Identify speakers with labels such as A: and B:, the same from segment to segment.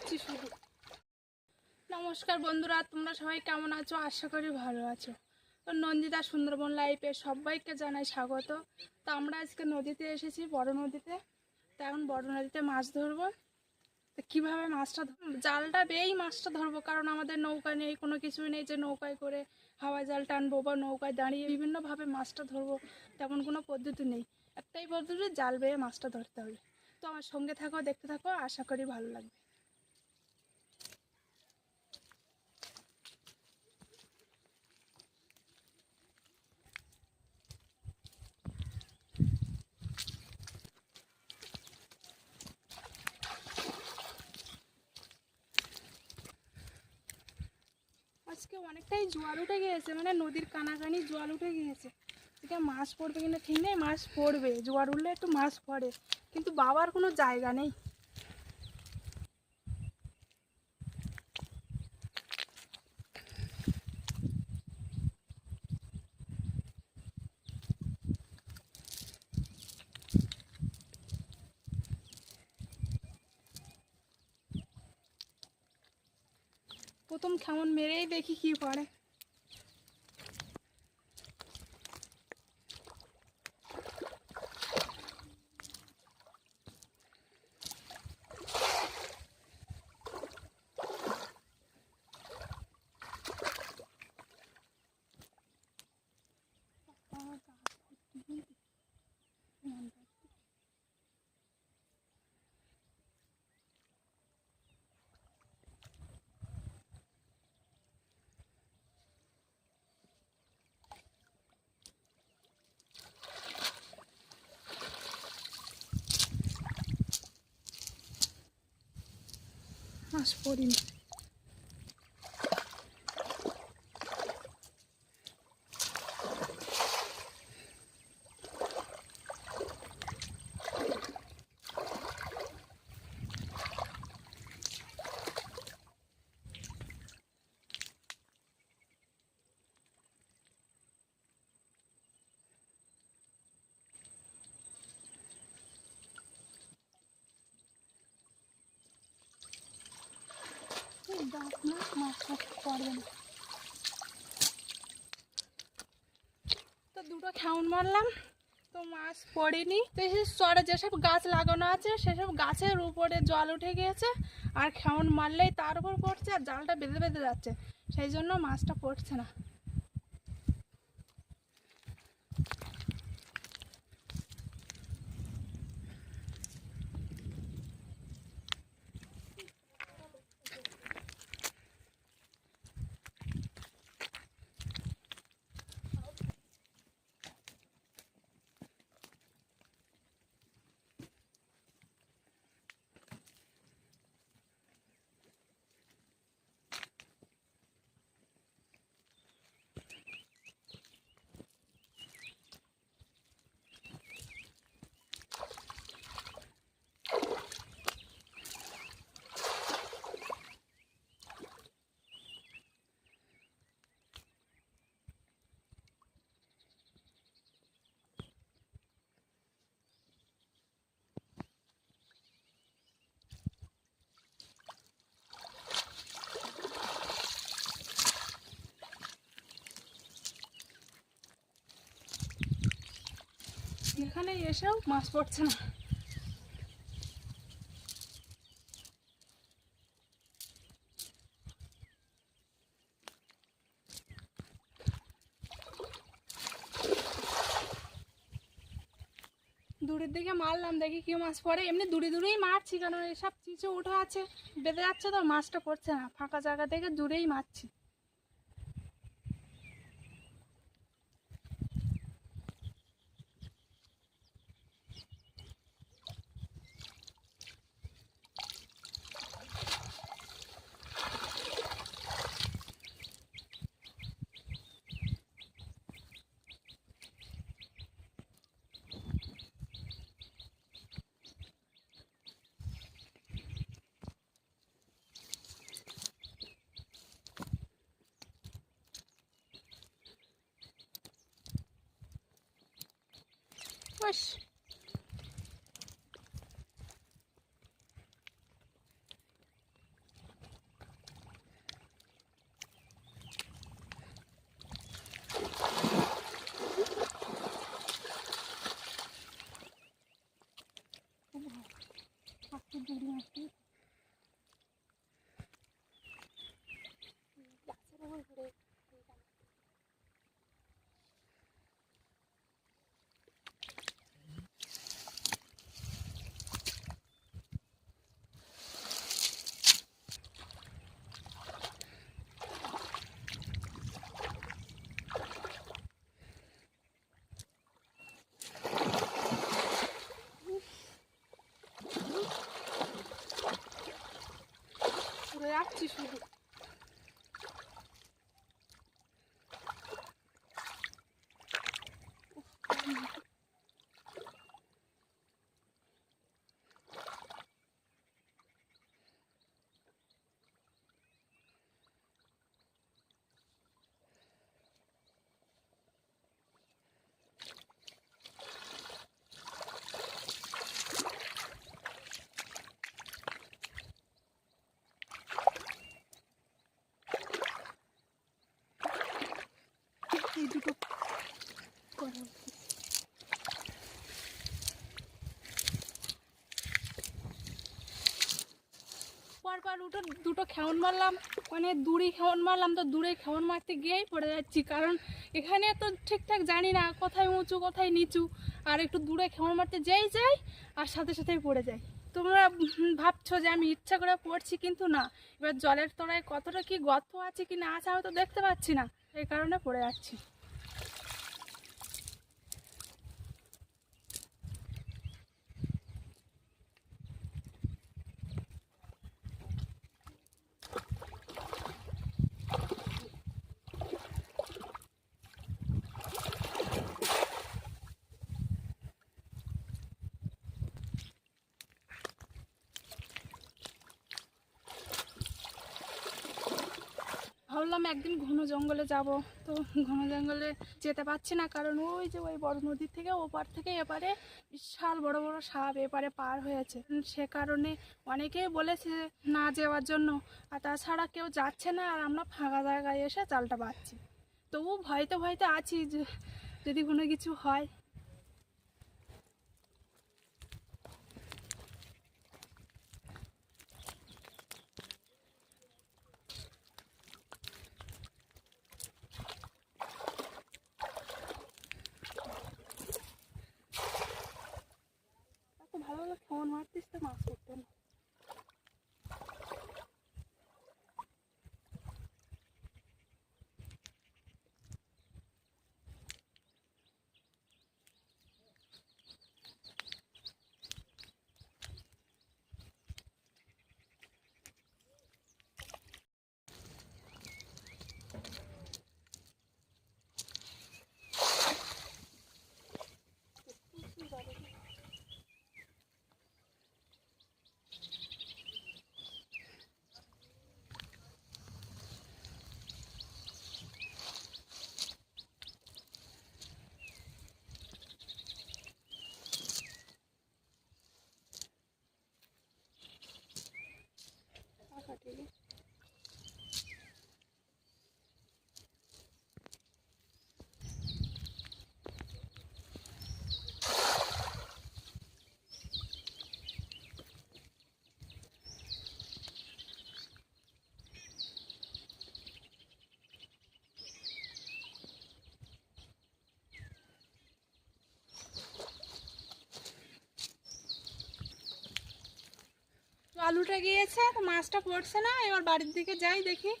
A: খাচ্ছি শুধু। নমস্কার বন্ধুরা, তোমরা সবাই কেমন আছো? আশা করি ভালো আছো। তো নন্দিতা সুন্দরবন লাইফে সবাইকে জানাই স্বাগত। তো আমরা আজকে নদীতে এসেছি, বড় নদীতে। তো এখন বড় নদীতে মাছ ধরবো। তো কীভাবে মাছটা জালটা বেয়েই মাছটা ধরবো, কারণ আমাদের নৌকা নেই, কোনো কিছুই নেই যে নৌকায় করে হাওয়া জাল টানবো বা নৌকায় দাঁড়িয়ে বিভিন্নভাবে মাছটা ধরবো, তেমন কোনো পদ্ধতি নেই। একটাই পদ্ধতি, জাল বেয়ে মাছটা ধরতে হবে। তো আমার সঙ্গে থাকো, দেখতে থাকো, আশা করি ভালো লাগবে। আজকে অনেকটাই জোয়ার উঠে গিয়েছে মানে নদীর কানাকানি জল উঠে গিয়েছে। এটা মাছ পড়বে কিনা ঠিক নেই, মাছ পড়বে। জোয়ার উঠলে একটু মাছ পড়ে। কিন্তু বাবার কোনো জায়গা নেই। প্রথম কেমন মেরেই দেখি কি পড়ে। past 14. মাছ পড়বে তো দুটো খাউন মারলাম, তো মাছ পড়েনি। তো সেই চরে যেসব গাছ লাগানো আছে, সেসব গাছের উপরে জল উঠে গিয়েছে, আর খেউন মারলেই তার উপর পড়ছে আর জালটা বেঁধে বেঁধে যাচ্ছে। সেই জন্য মাছটা পড়ছে না। এখানে এসেও মাছ পড়ছে না। দূরের দিকে মারলাম, দেখি কি মাছ পড়ে। এমনি দূরে দূরেই মারছি কারণ এসব চিচে উঠে আছে, বেঁধে যাচ্ছে তো, মাছটা পড়ছে না। ফাঁকা জায়গা থেকে দূরেই মারছি। Yavaş. ঘুরে যাচ্ছি শুধু এই দুটো করা উচিত। পরপর উঠো দুটো খেমন মারলাম মানে দূরে খেমন মারলাম তো দূরে খেমন মারতে গিয়েই পড়ে যাচ্ছি। কারণ এখানে তো ঠিকঠাক জানি না কোথায় উঁচু কোথায় নিচু। আর একটু দূরে খেমন মারতে যেই যাই, আর সাথে সাথেই পড়ে যাই। তোমরা ভাবছ যে আমি ইচ্ছা করে পড়ছি কিন্তু না। এবার জলের তলায় কতটা কি গর্ত আছে কি না আছে আমি তো দেখতে পাচ্ছি না। এই কারণে পড়ে যাচ্ছি। ভাবলাম একদিন ঘন জঙ্গলে যাব। তো ঘন জঙ্গলে যেতে পারছি না, কারণ ওই যে ওই বড় নদীর থেকে ওপার থেকে এপারে বিশাল বড় বড় সাপ এপারে পার হয়েছে। সে কারণে অনেকেই বলেছে না যাওয়ার জন্য। আর তাছাড়া কেউ যাচ্ছে না, আর আমরা ফাঁকা জায়গায় এসে জালটা পাচ্ছি তবু ভয়তে ভয়তে আছি যে যদি কোনো কিছু হয় ভালো ভালো ফোন মারতিস তো আলুটা গিয়েছে তো মাছটা পড়ছে না এবার বাড়ির দিকে যাই দেখি।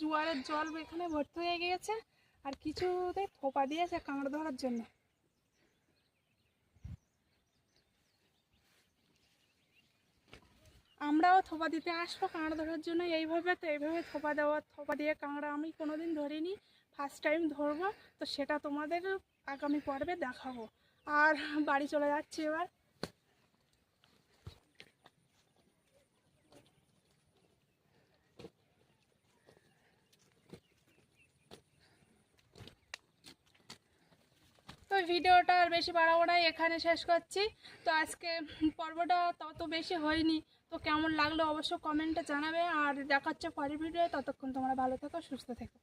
A: জোয়ারের জল এখানে ভর্তি হয়ে গিয়েছে, আর কিছুতে থোপা দিয়েছে কাঁকড়া ধরার জন্য। আমরাও থোপা দিতে আসব কাঁকড়া ধরার জন্য, এইভাবে তো এইভাবে থোপা দেওয়া, থোপা দিয়ে কাঁকড়া আমি কোনোদিন ধরিনি ফার্স্ট টাইম ধরবো, তো সেটা তোমাদের আগামী পর্বে দেখাবো। আর বাড়ি চলে যাচ্ছি এবার। ভিডিওটা আর বেশি বাড়াবো না, এখানে শেষ করছি। তো আজকে পর্বটা তত বেশি হয়নি, তো কেমন লাগল অবশ্য কমেন্টে জানাবে, আর দেখাচ্ছে পরের ভিডিও ততক্ষণ তোমরা ভালো থেকো, সুস্থ থেকো।